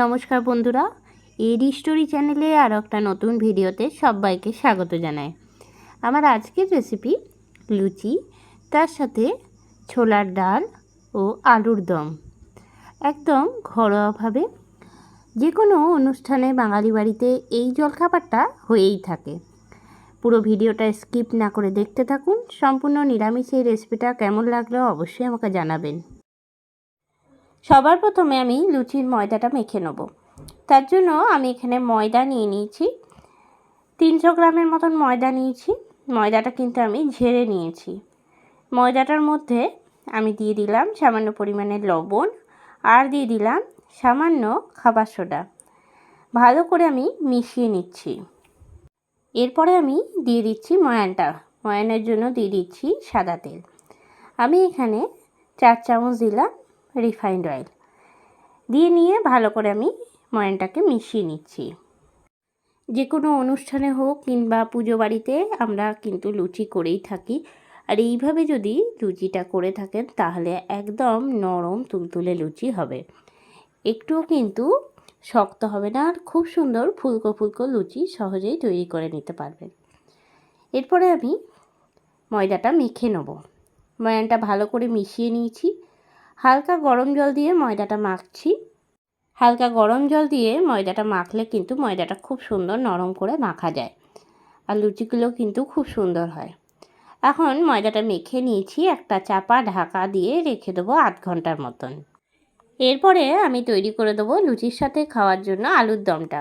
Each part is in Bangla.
নমস্কার বন্ধুরা, এডি স্টোরি চ্যানেলে আর একটা নতুন ভিডিওতে সবাইকে স্বাগত জানাই। আমার আজকের রেসিপি লুচি, তার সাথে ছোলার ডাল ও আলুর দম। একদম ঘরোয়াভাবে যে কোনো অনুষ্ঠানে বাঙালি বাড়িতে এই জলখাবারটা হয়েই থাকে। পুরো ভিডিওটা স্কিপ না করে দেখতে থাকুন, সম্পূর্ণ নিরামিষ এই রেসিপিটা কেমন লাগল অবশ্যই আমাকে জানাবেন। সবার প্রথমে আমি লুচির ময়দাটা মেখে নেব। তার জন্য আমি এখানে ময়দা নিয়ে নিয়েছি। তিনশো গ্রামের মতন ময়দা নিয়েছি। ময়দাটা কিন্তু আমি ঝেড়ে নিয়েছি। ময়দাটার মধ্যে আমি দিয়ে দিলাম সামান্য পরিমাণে লবণ আর দিয়ে দিলাম সামান্য খাবার সোডা। ভালো করে আমি মিশিয়ে নিচ্ছি। এরপরে আমি দিয়ে দিচ্ছি ময়ানটা। ময়ানের জন্য দিয়ে দিচ্ছি সাদা তেল। আমি এখানে চার চামচ দিলাম রিফাইন্ড অয়েল। দিয়ে নিয়ে ভালো করে আমি ময়ানটাকে মিশিয়ে নিচ্ছি। যে কোনো অনুষ্ঠানে হোক কিংবা পুজো বাড়িতে আমরা কিন্তু লুচি করেই থাকি। আর এইভাবে যদি লুচিটা করে থাকেন তাহলে একদম নরম তুলতুলে লুচি হবে। একটুও কিন্তু শক্ত হবে না আর খুব সুন্দর ফুলকো ফুলকো লুচি সহজেই তৈরি করে নিতে পারবেন। এরপরে আমি ময়দাটা মেখে নেব। ময়ানটা ভালো করে মিশিয়ে নিয়েছি। হালকা গরম জল দিয়ে ময়দাটা মাখছি। হালকা গরম জল দিয়ে ময়দাটা মাখলে কিন্তু ময়দাটা খুব সুন্দর নরম করে মাখা যায় আর লুচিগুলো কিন্তু খুব সুন্দর হয়। এখন ময়দাটা মেখে নিয়েছি, একটা চাপা ঢাকা দিয়ে রেখে দেবো আধ ঘণ্টার মতন। এরপরে আমি তৈরি করে দেবো লুচির সাথে খাওয়ার জন্য আলুর দমটা।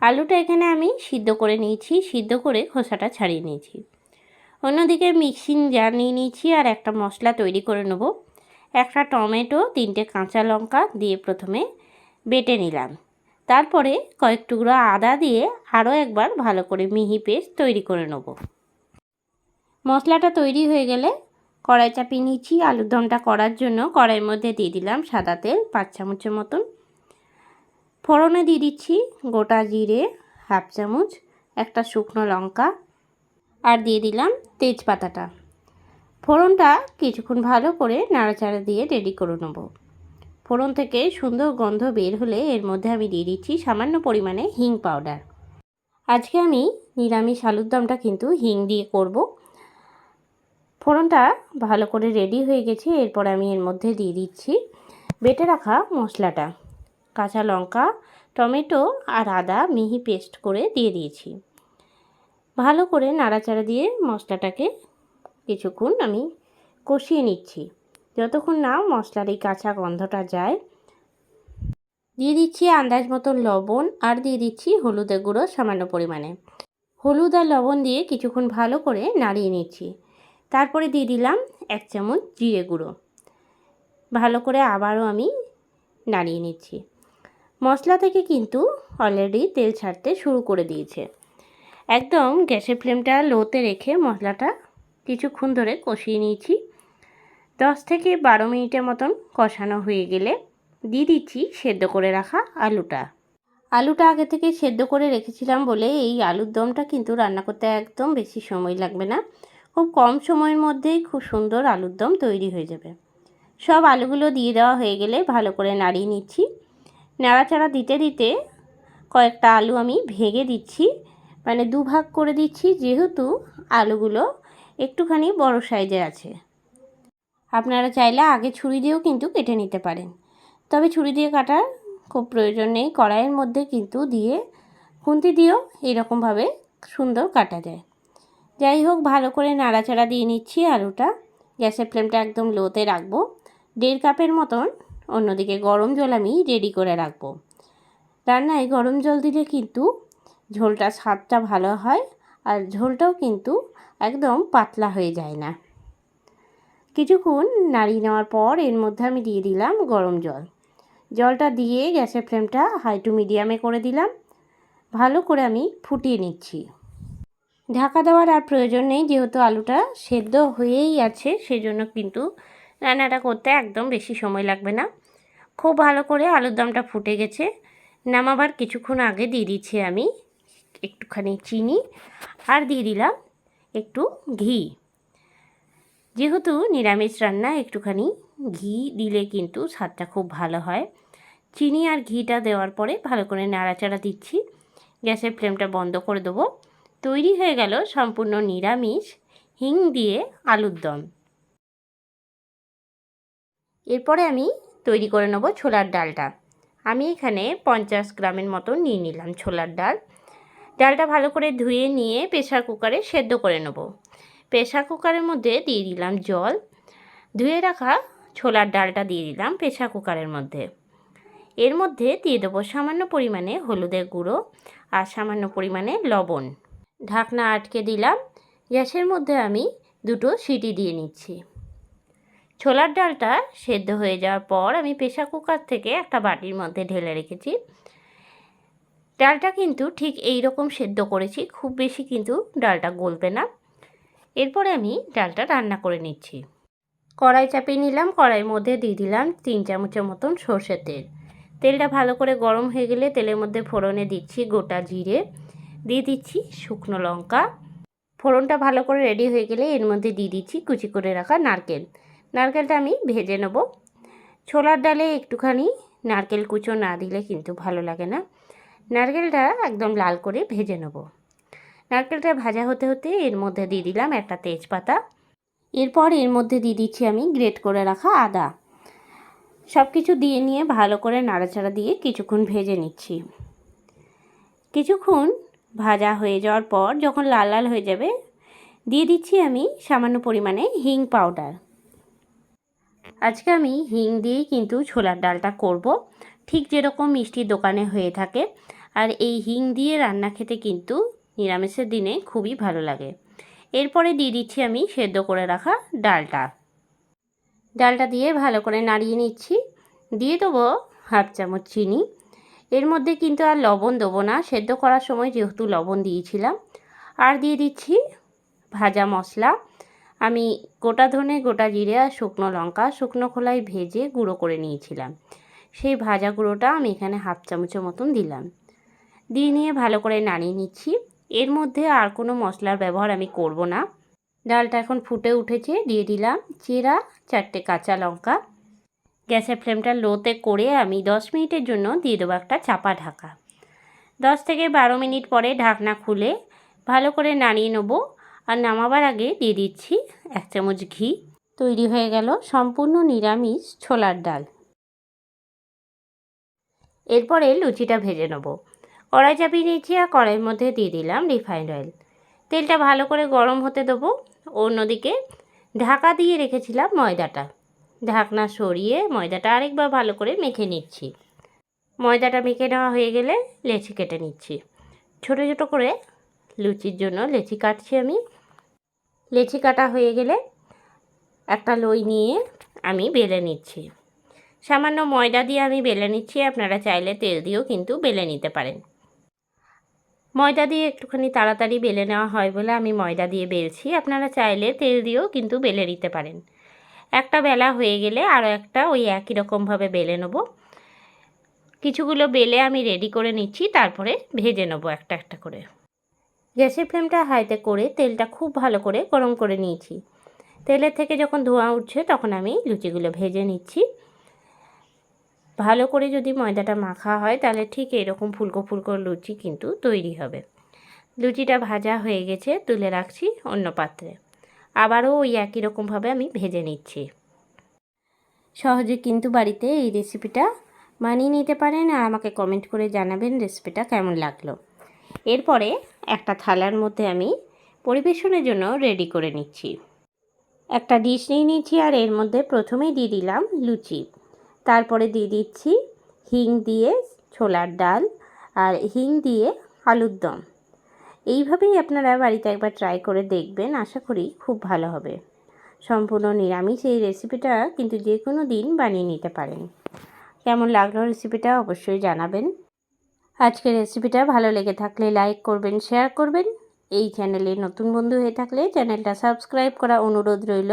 আলুটা এখানে আমি সিদ্ধ করে নিয়েছি, সিদ্ধ করে খোসাটা ছাড়িয়ে নিয়েছি। অন্যদিকে মিক্সিং জার নিয়ে নিয়েছি আর একটা মশলা তৈরি করে নেব। একটা টমেটো, তিনটে কাঁচা লঙ্কা দিয়ে প্রথমে বেটে নিলাম। তারপরে কয়েক টুকরো আদা দিয়ে আরও একবার ভালো করে মিহি পেস্ট তৈরি করে নেব। মশলাটা তৈরি হয়ে গেলে কড়াই চাপিয়ে নিচ্ছি। আলুর দমটা করার জন্য কড়াইয়ের মধ্যে দিয়ে দিলাম সাদা তেল, পাঁচ চামচের মতন। ফোড়নে দিয়ে দিচ্ছি গোটা জিরে, হাফ চামচ, একটা শুকনো লঙ্কা আর দিয়ে দিলাম তেজপাতাটা। ফোড়নটা কিছুক্ষণ ভালো করে নাড়াচাড়া দিয়ে রেডি করে নেব। ফোড়ন থেকে সুন্দর গন্ধ বের হলে এর মধ্যে আমি দিয়ে দিচ্ছি সামান্য পরিমাণে হিং পাউডার। আজকে আমি নিরামিষ আলুর দমটা কিন্তু হিং দিয়ে করব। ফোড়নটা ভালো করে রেডি হয়ে গেছে, এরপর আমি এর মধ্যে দিয়ে দিচ্ছি বেটে রাখা মশলাটা। কাঁচা লঙ্কা, টমেটো আর আদা মিহি পেস্ট করে দিয়ে দিয়েছি। ভালো করে নাড়াচাড়া দিয়ে মশলাটাকে কিছুক্ষণ আমি কষিয়ে নিচ্ছি। যতক্ষণ না মশলার এই কাঁচা গন্ধটা যায়, দিয়ে দিচ্ছি আন্দাজ মতো লবণ আর দিয়ে দিচ্ছি হলুদের গুঁড়ো সামান্য পরিমাণে। হলুদ আর লবণ দিয়ে কিছুক্ষণ ভালো করে নাড়িয়ে নিচ্ছি। তারপরে দিয়ে দিলাম এক চামচ জিরে গুঁড়ো। ভালো করে আবারও আমি নাড়িয়ে নিচ্ছি। মশলা থেকে কিন্তু অলরেডি তেল ছাড়তে শুরু করে দিয়েছে। একদম গ্যাসের ফ্লেমটা লোতে রেখে মশলাটা কিছুক্ষণ ধরে কষিয়ে নিয়েছি। দশ থেকে বারো মিনিটের মতন কষানো হয়ে গেলে দিয়ে দিচ্ছি সেদ্ধ করে রাখা আলুটা। আলুটা আগে থেকে সেদ্ধ করে রেখেছিলাম বলে এই আলুর দমটা কিন্তু রান্না করতে একদম বেশি সময় লাগবে না। খুব কম সময়ের মধ্যেই খুব সুন্দর আলুর দম তৈরি হয়ে যাবে। সব আলুগুলো দিয়ে দেওয়া হয়ে গেলে ভালো করে নাড়িয়ে নিচ্ছি। নাড়াচাড়া দিতে দিতে কয়েকটা আলু আমি ভেঙে দিচ্ছি। মানে দুভাগ করে দিচ্ছি যেহেতু আলুগুলো একটুখানি বড় সাইজে আছে। আপনারা চাইলে আগে ছুরি দিয়েও কিন্তু কেটে নিতে পারেন। তবে ছুরি দিয়ে কাটার খুব প্রয়োজন নেই। কড়াইয়ের মধ্যে কিন্তু দিয়ে খুন্তি দিয়েও এরকমভাবে সুন্দর কাটা যায়। যাই হোক, ভালো করে নাড়াচাড়া দিয়ে নিচ্ছি আলুটা। গ্যাসের ফ্লেমটা একদম লোতে রাখব। দেড় কাপের মতন অন্যদিকে গরম জল আমি রেডি করে রাখব। রান্নায় গরম জল দিলে কিন্তু ঝোলটা স্বাদটা ভালো হয়। আর ঝোলটাও কিন্তু একদম পাতলা হয়ে যায় না। কিছুক্ষণ নাড়িয়ে নেওয়ার পর এর মধ্যে আমি দিয়ে দিলাম গরম জল। জলটা দিয়ে গ্যাসের ফ্লেমটা হাই টু মিডিয়ামে করে দিলাম। ভালো করে আমি ফুটিয়ে নিচ্ছি। ঢাকা দেওয়ার আর প্রয়োজন নেই, যেহেতু আলুটা সেদ্ধ হয়েই আছে, সেজন্য কিন্তু রান্নাটা করতে একদম বেশি সময় লাগবে না। খুব ভালো করে আলুর দমটা ফুটে গেছে। নামাবার কিছুক্ষণ আগে দিয়ে দিচ্ছি আমি একটুখানি চিনি আর দিয়ে দিলাম একটু ঘি। যেহেতু নিরামিষ রান্না, একটুখানি ঘি দিলে কিন্তু স্বাদটা খুব ভালো হয়। চিনি আর ঘিটা দেওয়ার পরে ভালো করে নাড়াচাড়া দিচ্ছি। গ্যাসের ফ্লেমটা বন্ধ করে দেবো। তৈরি হয়ে গেল সম্পূর্ণ নিরামিষ হিং দিয়ে আলুর দম। এরপরে আমি তৈরি করে নেব ছোলার ডালটা। আমি এখানে পঞ্চাশ গ্রামের মতো নিয়ে নিলাম ছোলার ডাল। ডালটা ভালো করে ধুয়ে নিয়ে প্রেশার কুকারে সেদ্ধ করে নেব। প্রেশার কুকারের মধ্যে দিয়ে দিলাম জল। ধুয়ে রাখা ছোলার ডালটা দিয়ে দিলাম প্রেশার কুকারের মধ্যে। এর মধ্যে দিয়ে দেবো সামান্য পরিমাণে হলুদের গুঁড়ো আর সামান্য পরিমাণে লবণ। ঢাকনা আটকে দিলাম। গ্যাসের মধ্যে আমি দুটো সিটি দিয়ে নিচ্ছি। ছোলার ডালটা সেদ্ধ হয়ে যাওয়ার পর আমি প্রেশার কুকার থেকে একটা বাটির মধ্যে ঢেলে রেখেছি। ডালটা কিন্তু ঠিক এই রকম সেদ্ধ করেছি, খুব বেশি কিন্তু ডালটা গলবে না। এরপরে আমি ডালটা রান্না করে নিচ্ছি। কড়াই চাপিয়ে নিলাম, কড়াইয়ের মধ্যে দিয়ে দিলাম তিন চামচের মতন সর্ষের তেল। তেলটা ভালো করে গরম হয়ে গেলে তেলের মধ্যে ফোড়নে দিচ্ছি গোটা জিরে, দিয়ে দিচ্ছি শুকনো লঙ্কা। ফোড়নটা ভালো করে রেডি হয়ে গেলে এর মধ্যে দিয়ে দিচ্ছি কুচি করে রাখা নারকেল। নারকেলটা আমি ভেজে নেব। ছোলার ডালে একটুখানি নারকেল কুচো না দিলে কিন্তু ভালো লাগে না। নারকেলটা একদম লাল করে ভেজে নেব। নারকেলটা ভাজা হতে হতে এর মধ্যে দিয়ে দিলাম একটা তেজপাতা। এরপর এর মধ্যে দিয়ে দিচ্ছি আমি গ্রেট করে রাখা আদা। সব কিছু দিয়ে নিয়ে ভালো করে নাড়াচাড়া দিয়ে কিছুক্ষণ ভেজে নিচ্ছি। কিছুক্ষণ ভাজা হয়ে যাওয়ার পর যখন লাল লাল হয়ে যাবে, দিয়ে দিচ্ছি আমি সামান্য পরিমাণে হিং পাউডার। আজকে আমি হিং দিয়েই কিন্তু ছোলার ডালটা করব। ঠিক যেরকম মিষ্টির দোকানে হয়ে থাকে আর এই হিং দিয়ে রান্না খেতে কিন্তু নিরামিষের দিনে খুবই ভালো লাগে। এরপরে দিয়ে দিচ্ছি আমি সেদ্ধ করে রাখা ডালটা। ডালটা দিয়ে ভালো করে নাড়িয়ে নিচ্ছি। দিয়ে দেবো হাফ চামচ চিনি। এর মধ্যে কিন্তু আর লবণ দেবো না। সেদ্ধ করার সময় যেহেতু লবণ দিয়েছিলাম। আর দিয়ে দিচ্ছি ভাজা মশলা। আমি গোটা ধনে, গোটা জিরে আর শুকনো লঙ্কা, শুকনো খোলায় ভেজে গুঁড়ো করে নিয়েছিলাম। সেই ভাজা গুঁড়োটা আমি এখানে হাফ চামচের মতন দিলাম। দিয়ে নিয়ে ভালো করে নাড়িয়ে নিচ্ছি। এর মধ্যে আর কোনো মশলার ব্যবহার আমি করব না। ডালটা এখন ফুটে উঠেছে, দিয়ে দিলাম চিরা, চারটে কাঁচা লঙ্কা। গ্যাসের ফ্লেমটা লোতে করে আমি দশ মিনিটের জন্য দিয়ে দেবো একটা চাপা ঢাকা। দশ থেকে বারো মিনিট পরে ঢাকনা খুলে ভালো করে নাড়িয়ে নেব। আর নামাবার আগে দিয়ে দিচ্ছি এক চামচ ঘি। তৈরি হয়ে গেল সম্পূর্ণ নিরামিষ ছোলার ডাল। এরপরে লুচিটা ভেজে নেব। কড়াই চাপিয়ে নিয়েছি আর কড়াইয়ের মধ্যে দিয়ে দিলাম রিফাইন্ড অয়েল তেলটা ভালো করে গরম হতে দেবো। অন্যদিকে ঢাকা দিয়ে রেখেছিলাম ময়দাটা। ঢাকনা সরিয়ে ময়দাটা আরেকবার ভালো করে মেখে নিচ্ছি। ময়দাটা মেখে নেওয়া হয়ে গেলে লেচি কেটে নিচ্ছি। ছোটো ছোটো করে লুচির জন্য লেচি কাটছি আমি। লেচি কাটা হয়ে গেলে একটা লই নিয়ে আমি বেলে নিচ্ছি। সামান্য ময়দা দিয়ে আমি বেলে নিচ্ছি। আপনারা চাইলে তেল দিয়েও কিন্তু বেলে নিতে পারেন। ময়দা দিয়ে একটুখানি তাড়াতাড়ি বেলে নেওয়া হয় বলে আমি ময়দা দিয়ে বেলছি। আপনারা চাইলে তেল দিয়েও কিন্তু বেলে নিতে পারেন। একটা বেলা হয়ে গেলে আরও একটা ওই একই রকমভাবে বেলে নেব। কিছুগুলো বেলে আমি রেডি করে নিচ্ছি, তারপরে ভেজে নেব একটা একটা করে। গ্যাসের ফ্লেমটা হাইতে করে তেলটা খুব ভালো করে গরম করে নিয়েছি। তেলের থেকে যখন ধোঁয়া উঠছে তখন আমি লুচিগুলো ভেজে নিচ্ছি। ভালো করে যদি ময়দাটা মাখা হয়, তাহলে ঠিক এরকম ফুলকো ফুলকো লুচি কিন্তু তৈরি হবে। লুচিটা ভাজা হয়ে গেছে, তুলে রাখছি অন্য পাত্রে। আবারও ওই একই রকমভাবে আমি ভেজে নিচ্ছি। সহজে কিন্তু বাড়িতে এই রেসিপিটা মানিয়ে নিতে পারেন আর আমাকে কমেন্ট করে জানাবেন রেসিপিটা কেমন লাগল। এরপরে একটা থালার মধ্যে আমি পরিবেশনের জন্য রেডি করে নিচ্ছি। একটা ডিশ নিয়ে নিচ্ছি আর এর মধ্যে প্রথমেই দিয়ে দিলাম লুচি। তারপরে দিয়ে দিচ্ছি হিং দিয়ে ছোলার ডাল আর হিং দিয়ে আলুর দম। এইভাবেই আপনারা বাড়িতে একবার ট্রাই করে দেখবেন, আশা করি খুব ভালো হবে। সম্পূর্ণ নিরামিষ এই রেসিপিটা কিন্তু যে কোনো দিন বানিয়ে নিতে পারেন। কেমন লাগল রেসিপিটা অবশ্যই জানাবেন। আজকের রেসিপিটা ভালো লেগে থাকলে লাইক করবেন, শেয়ার করবেন। এই চ্যানেলে নতুন বন্ধু হয়ে থাকলে চ্যানেলটা সাবস্ক্রাইব করা অনুরোধ রইল।